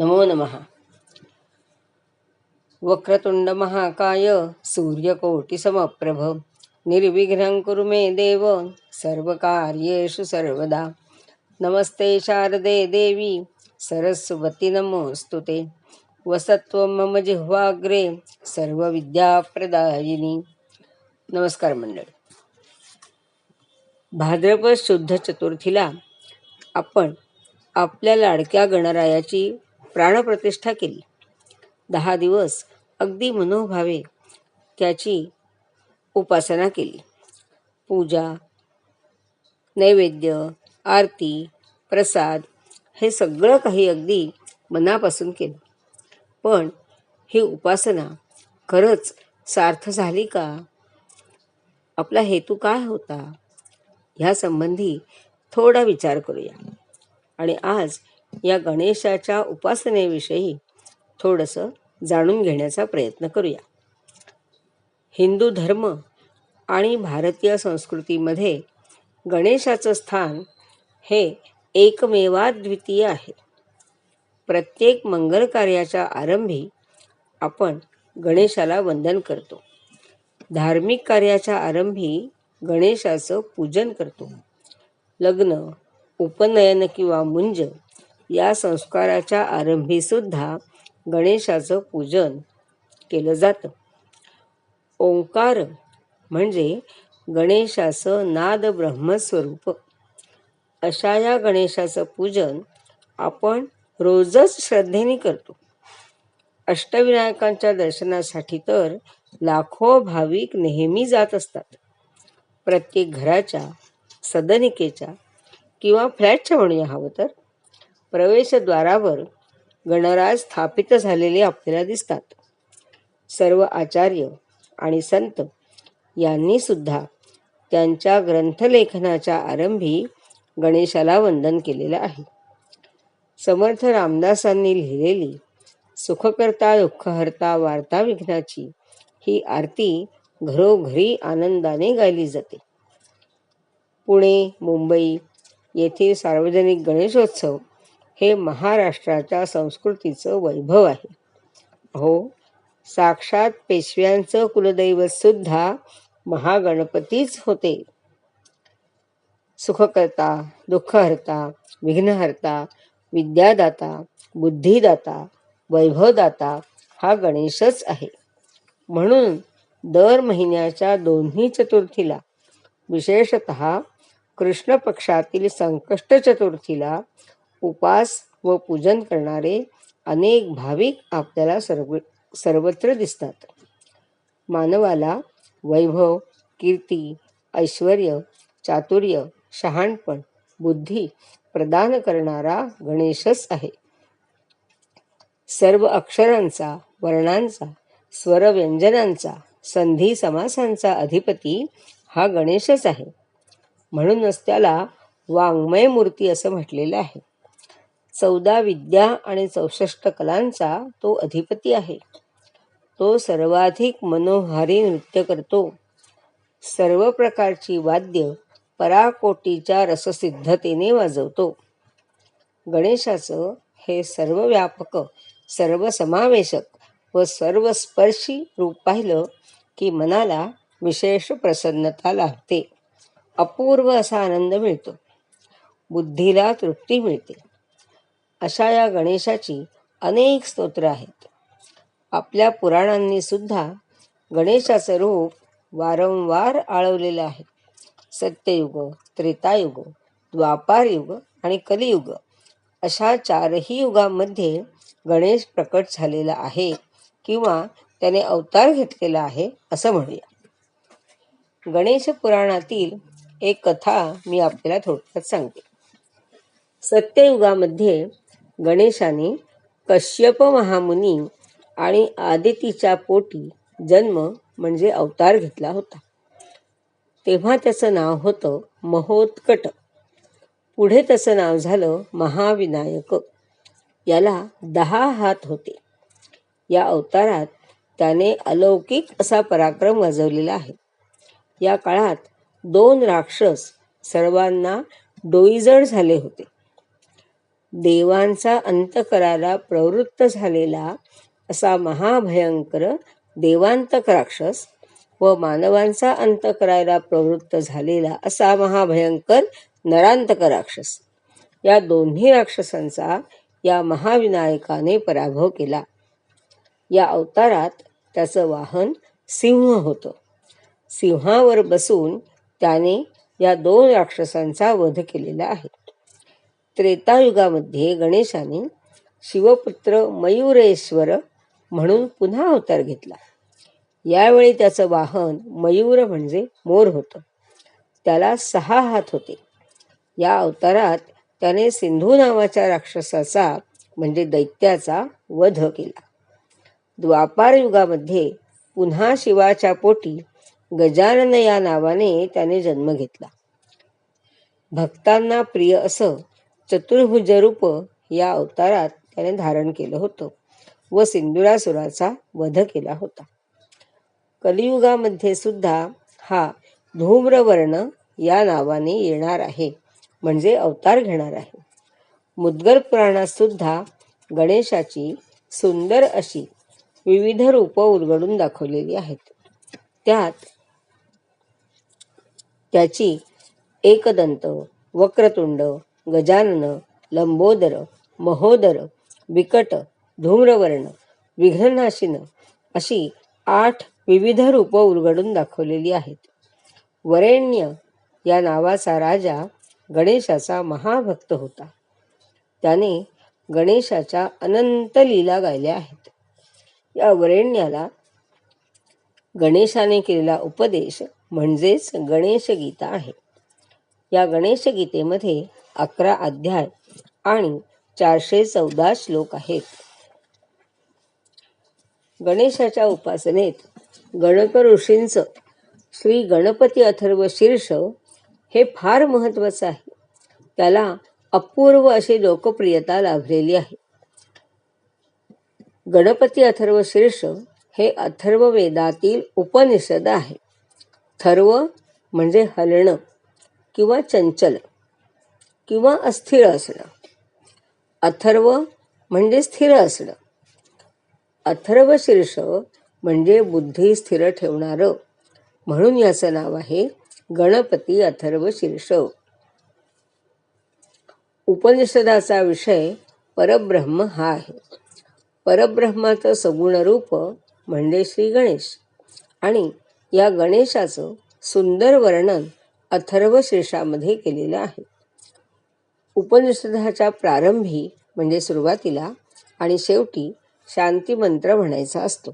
नमो नमः। वक्रतुंड महाकाय सूर्यकोटिसमप्रभ। निर्विघ्नं कुरु मे देव सर्वकार्येषु सर्वदा। नमस्ते शारदे देवी सरस्वती नमोऽस्तु ते। वसत्वं मम जिह्वाग्रे सर्वविद्याप्रदायिनी। नमस्कार मंडळी। भाद्रपद शुद्ध चतुर्थीला आपण आपल्या लाडक्या गणरायाची प्राणप्रतिष्ठा केली. दहा दिवस अगदी मनोभावे त्याची उपासना केली. पूजा नैवेद्य आरती प्रसाद हे सगळं काही अगदी मनापासून केलं. पण ही उपासना खरंच सार्थ झाली का? आपला हेतू काय होता? ह्यासंबंधी थोडा विचार करूया. आणि आज या गणेशाच्या उपासनेविषयी थोडंसं जाणून घेण्याचा प्रयत्न करूया. हिंदू धर्म आणि भारतीय संस्कृतीमध्ये गणेशाचं स्थान हे एकमेवाद्वितीय आहे. प्रत्येक मंगल कार्याच्या आरंभी आपण गणेशाला वंदन करतो. धार्मिक कार्याच्या आरंभी गणेशाचं पूजन करतो. लग्न उपनयन किंवा मुंज या संस्काराच्या आरंभी सुद्धा गणेशाचं पूजन केलं जातं. ओंकार म्हणजे गणेशाचं नाद ब्रह्मस्वरूप अशा या गणेशाचं पूजन आपण रोजच श्रद्धेने करतो. अष्टविनायकांच्या दर्शनासाठी तर लाखो भाविक नेहमी जात असतात. प्रत्येक घराच्या सदनिकेच्या किंवा फ्लॅटच्या म्हणूया हवं तर. प्रवेशद्वारावर गणराज स्थापित झालेले आपल्याला दिसतात. सर्व आचार्य आणि संत यांनी सुद्धा त्यांच्या ग्रंथलेखनाच्या आरंभी गणेशाला वंदन केलेलं आहे. समर्थ रामदासांनी लिहिलेली सुखकर्ता दुःखहर्ता वार्ता विघ्नाची ही आरती घरोघरी आनंदाने गायली जाते. पुणे मुंबई येथील सार्वजनिक गणेशोत्सव हे महाराष्ट्राच्या संस्कृतीचं वैभव आहे. हो साक्षात पेशव्यांचं कुलदैवतसुद्धा महागणपतीच होते. सुखकर्ता दुःखहर्ता विघ्नहर्ता विद्यादाता बुद्धिदाता वैभवदाता हा गणेशच आहे. म्हणून दर महिन्याच्या दोन्ही चतुर्थीला विशेषत कृष्ण पक्षातील संकष्ट चतुर्थीला उपास व पूजन करणारे अनेक भाविक आपल्याला सर्व सर्वत्र दिसतात. मानवाला वैभव कीर्ती ऐश्वर चातुर्य शहाणपण बुद्धी प्रदान करणारा गणेशच आहे. सर्व अक्षरांचा वर्णांचा स्वरव्यंजनांचा संधी समासांचा अधिपती हा गणेशच आहे. म्हणूनच त्याला वाङ्मय मूर्ती असं म्हटलेलं आहे. चौदा विद्या आणि चौसष्ट कलांचा तो अधिपती आहे. तो सर्वाधिक मनोहारी नृत्य करतो. सर्व प्रकारची वाद्य पराकोटीच्या रससिद्धतेने वाजवतो. गणेशाचं हे सर्व व्यापक सर्व समावेशक व सर्वस्पर्शी रूप पाहिलं की मनाला विशेष प्रसन्नता लाभते. अपूर्व असा आनंद मिळतो. बुद्धीला तृप्ती मिळते. अशा या गणेशाची अनेक स्तोत्र आहेत. आपल्या पुराणांनी सुद्धा गणेशाचं रूप वारंवार आळवलेलं आहे. सत्ययुग त्रेतायुग द्वापारयुग आणि कलियुग अशा चारही युगामध्ये गणेश प्रकट झालेला आहे किंवा त्याने अवतार घेतलेला आहे असं म्हणूया. गणेश पुराणातील एक कथा मी आपल्याला थोडक्यात सांगते. सत्ययुगामध्ये गणेशाने कश्यप महामुनी आणि आदितीच्या पोटी जन्म म्हणजे अवतार घेतला होता. तेव्हा त्याचं नाव होतं महोत्कट. पुढे त्याचं नाव झालं महाविनायक. याला दहा हात होते. या अवतारात त्याने अलौकिक असा पराक्रम गाजवलेला आहे. या काळात दोन राक्षस सर्वांना डोईजड झाले होते. देवांचा अंत करायला प्रवृत्त झालेला असा महाभयंकर देवांतक राक्षस व मानवांचा अंत करायला प्रवृत्त झालेला असा महाभयंकर नरांतक राक्षस या दोन्ही राक्षसांचा या महाविनायकाने पराभव केला. या अवतारात त्याचं वाहन सिंह होतं. सिंहावर बसून त्याने या दोन राक्षसांचा वध केलेला आहे. त्रेतायुगामध्ये गणेशाने शिवपुत्र मयुरेश्वर म्हणून पुन्हा अवतार घेतला. यावेळी त्याचं वाहन मयूर म्हणजे मोर होतं. त्याला सहा हात होते. या अवतारात त्याने सिंधू नावाच्या राक्षसाचा म्हणजे दैत्याचा वध केला. द्वापार युगामध्ये पुन्हा शिवाच्या पोटी गजानन या नावाने त्याने जन्म घेतला. भक्तांना प्रिय असं चतुर्भुज रूप या अवतारात त्याने धारण केलं होतं व सिंधुरासुराचा वध केला होता. कलियुगामध्ये सुद्धा हा धूम्रवर्ण या नावाने येणार आहे म्हणजे अवतार घेणार आहे. मुद्गल पुराणात सुद्धा गणेशाची सुंदर अशी विविध रूपं उलगडून दाखवलेली आहेत. त्यात त्याची एकदंत वक्रतुंड गजानन लंबोदर महोदर विकट धूम्रवर्ण विघ्ननाशिन अशी आठ विविध रूपं उलगडून दाखवलेली आहेत. वरेण्य या नावाचा राजा गणेशाचा महाभक्त होता. त्याने गणेशाच्या अनंत लीला गायल्या आहेत. या वरेण्याला गणेशाने केलेला उपदेश म्हणजेच गणेश गीता आहे. या गणेश गीतेमध्ये अकरा अध्याय आणि चारशे चौदा श्लोक आहेत. गणेशाच्या उपासनेत गणक ऋषींचं श्री गणपती अथर्व शीर्ष हे फार महत्वाचं आहे. त्याला अपूर्व अशी लोकप्रियता लाभलेली आहे. गणपती अथर्व शीर्ष हे अथर्व वेदातील उपनिषद आहे. थर्व म्हणजे हलणं किंवा चंचल. किंवा अस्थिर असणं. अथर्व म्हणजे स्थिर असणं. अथर्व शीर्ष म्हणजे बुद्धी स्थिर ठेवणारं. म्हणून याचं नाव आहे गणपती अथर्व शीर्ष. उपनिषदाचा विषय परब्रह्म हा आहे. परब्रह्माचं सगुण रूप म्हणजे श्री गणेश. आणि या गणेशाचं सुंदर वर्णन अथर्व शीर्षामध्ये केलेलं आहे. उपनिषदाच्या प्रारंभी म्हणजे सुरुवातीला आणि शेवटी शांती मंत्र म्हणायचा असतो.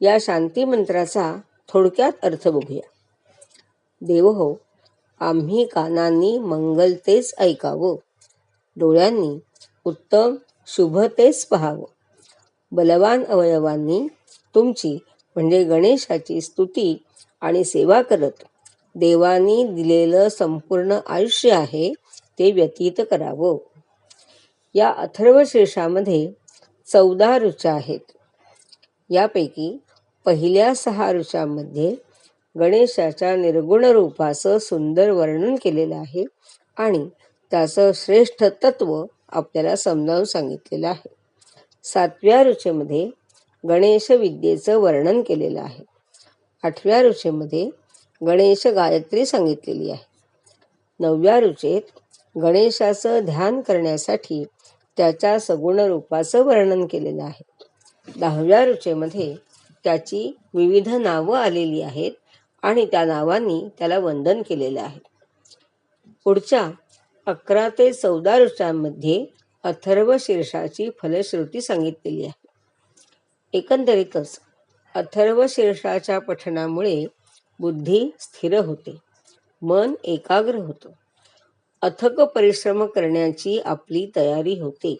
या शांती मंत्राचा थोडक्यात अर्थ बघूया. देव हो आम्ही कानांनी मंगल तेच ऐकावं. डोळ्यांनी उत्तम शुभ तेच पहावं. बलवान अवयवांनी तुमची म्हणजे गणेशाची स्तुती आणि सेवा करत देवानी दिलेलं संपूर्ण आयुष्य आहे ते व्यतीत करावं. या अथर्व शीर्षामध्ये चौदा ऋचा आहेत. यापैकी पहिल्या सहा ऋचांमध्ये गणेशाच्या निर्गुण रूपाचं सुंदर वर्णन केलेलं आहे आणि त्याचं श्रेष्ठ तत्व आपल्याला समजावून सांगितलेलं आहे. सातव्या ऋचेमध्ये गणेश विद्येचं वर्णन केलेलं आहे. आठव्या ऋचेमध्ये गणेश गायत्री सांगितलेली आहे. नवव्या ऋचेत गणेशाचं ध्यान करण्यासाठी त्याच्या सगुण रूपाचं वर्णन केलेलं आहे. दहाव्या ऋचेमध्ये त्याची विविध नावं आलेली आहेत आणि त्या नावांनी त्याला वंदन केलेलं आहे. पुढच्या अकरा ते चौदा ऋचांमध्ये अथर्व शीर्षाची फलश्रुती सांगितलेली आहे. एकंदरीतच अथर्व शीर्षाच्या पठणामुळे बुद्धी स्थिर होते मन एकाग्र होतं. अथक परिश्रम करण्याची आपली तयारी होते.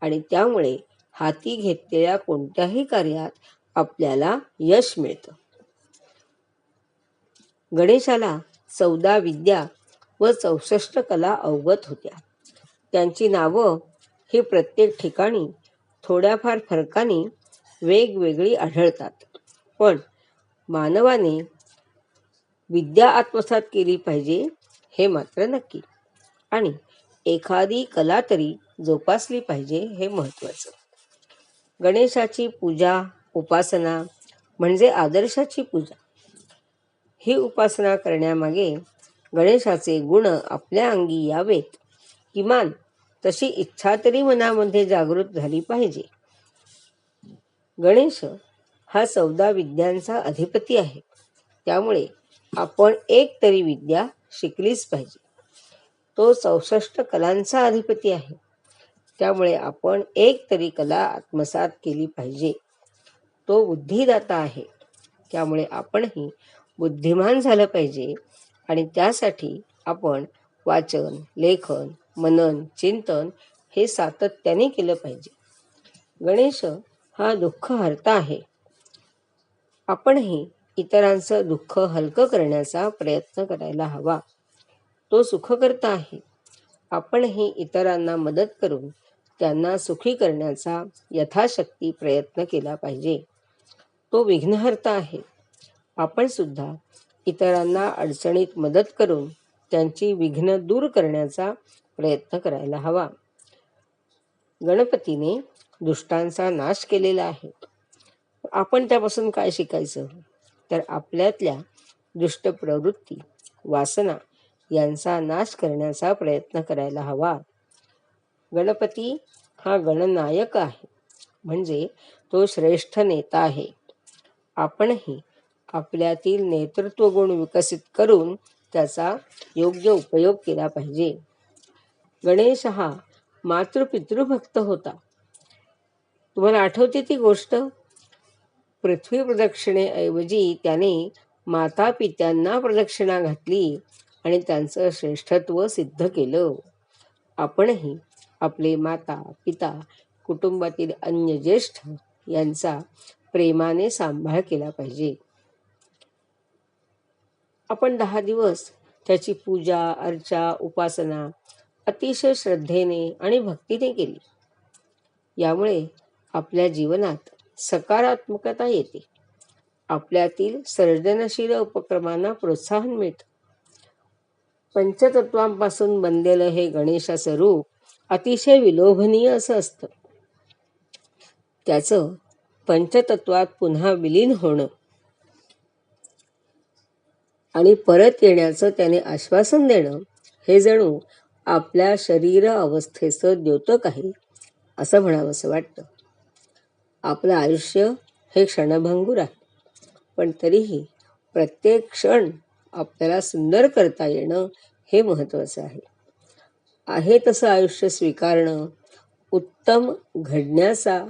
आणि त्यामुळे हाती घेतलेल्या कोणत्याही कार्यात आपल्याला यश मिळतं. गणेशाला चौदा विद्या व चौसष्ट कला अवगत होत्या. त्यांची नावं ही प्रत्येक ठिकाणी थोड्याफार फरकाने वेगवेगळी आढळतात. पण मानवाने विद्या आत्मसात केली पाहिजे हे मात्र नक्की. आणि एखादी कला तरी जोपासली पाहिजे हे महत्त्वाचं. गणेशाची पूजा उपासना म्हणजे आदर्शाची पूजा. ही उपासना करण्यामागे गणेशाचे गुण आपल्या अंगी यावेत. किमान तशी इच्छा तरी मनामध्ये जागृत झाली पाहिजे. गणेश हा चौदा विद्यांचा अधिपती आहे. त्यामुळे आपण एक तरी विद्या शिकलीच पाहिजे. तो चौसष्ट कलांचा अधिपती आहे. त्यामुळे आपण एक तरी कला आत्मसात केली पाहिजे. तो बुद्धिदाता आहे. त्यामुळे आपणही बुद्धिमान झालं पाहिजे आणि त्यासाठी आपण वाचन लेखन मनन चिंतन हे सातत्याने केलं पाहिजे. गणेश हा दुःख हरता आहे. आपणही इतरांचं दुःख हलकं करण्याचा प्रयत्न करायला हवा. तो सुखकर्ता आहे. आपणही इतरांना मदत करून त्यांना सुखी करण्याचा यथाशक्ती प्रयत्न केला पाहिजे. तो विघ्नहर्ता आहे. आपण सुद्धा इतरांना अडचणीत मदत करून त्यांची विघ्न दूर करण्याचा प्रयत्न करायला हवा. गणपतीने दुष्टांचा नाश केलेला आहे. आपण त्यापासून काय शिकायचं? तर आपल्यातल्या दुष्ट प्रवृत्ती वासना यांचा नाश करण्याचा प्रयत्न करायला हवा. गणपती हा गणनायक आहे. म्हणजे तो श्रेष्ठ नेता आहे. आपणही आपल्यातील नेतृत्व गुण विकसित करून त्याचा योग्य उपयोग केला पाहिजे. गणेश हा मातृपितृभक्त होता. तुम्हाला आठवते ती गोष्ट? पृथ्वी प्रदक्षिणेऐवजी त्याने माता पित्यांना प्रदक्षिणा घातली. आणि त्यांचं श्रेष्ठत्व सिद्ध केलं. आपणही आपले माता पिता कुटुंबातील अन्य ज्येष्ठ यांचा प्रेमाने सांभाळ केला पाहिजे. आपण दहा दिवस त्याची पूजा अर्चा उपासना अतिशय श्रद्धेने आणि भक्तीने केली. यामुळे आपल्या जीवनात सकारात्मकता येते. आपल्यातील सर्जनशील उपक्रमांना प्रोत्साहन मिळतं. पंचतत्वांपासून बनलेलं हे गणेशाचं रूप अतिशय विलोभनीय असं असतं. त्याचं पंचतत्वात पुन्हा विलीन होणं आणि परत येण्याचं त्याने आश्वासन देणं हे जणू आपल्या शरीर अवस्थेचं द्योतक आहे असं म्हणावंसं वाटतं. आपलं आयुष्य हे क्षणभंगूर आहे पण तरीही प्रत्येक क्षण आपल्याला सुंदर करता येणं हे महत्त्वाचं आहे. आहे तसं आयुष्य स्वीकारणं उत्तम घडण्याचा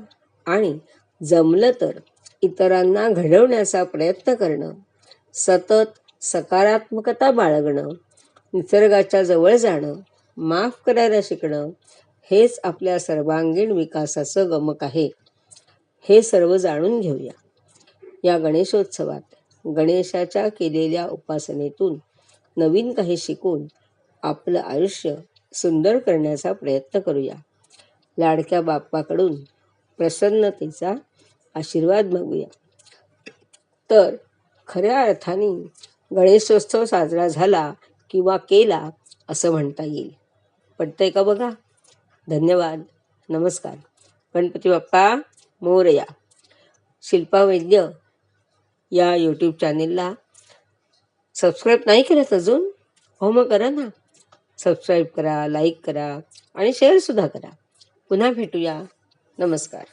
आणि जमलं तर इतरांना घडवण्याचा प्रयत्न करणं सतत सकारात्मकता बाळगणं निसर्गाच्या जवळ जाणं माफ करायला शिकणं हेच आपल्या सर्वांगीण विकासाचं गमक आहे. हे सर्व जाणून घेऊया. या गणेशोत्सवात गणेशाच्या केलेल्या उपासनेतून नवीन काही शिकून आपलं आयुष्य सुंदर करण्याचा प्रयत्न करूया. लाडक्या बाप्पाकडून प्रसन्नतेचा आशीर्वाद मागूया. तर खऱ्या अर्थाने गणेशोत्सव साजरा झाला किंवा केला असं म्हणता येईल. पटतंय का बघा? धन्यवाद. नमस्कार. गणपती बाप्पा मोरया. शिल्पा वैद्य या यूट्यूब चॅनेलला सबस्क्राईब नाही करत अजून? हो मग करा ना. सबस्क्राईब करा लाईक करा आणि शेअरसुद्धा करा. पुन्हा भेटूया. नमस्कार.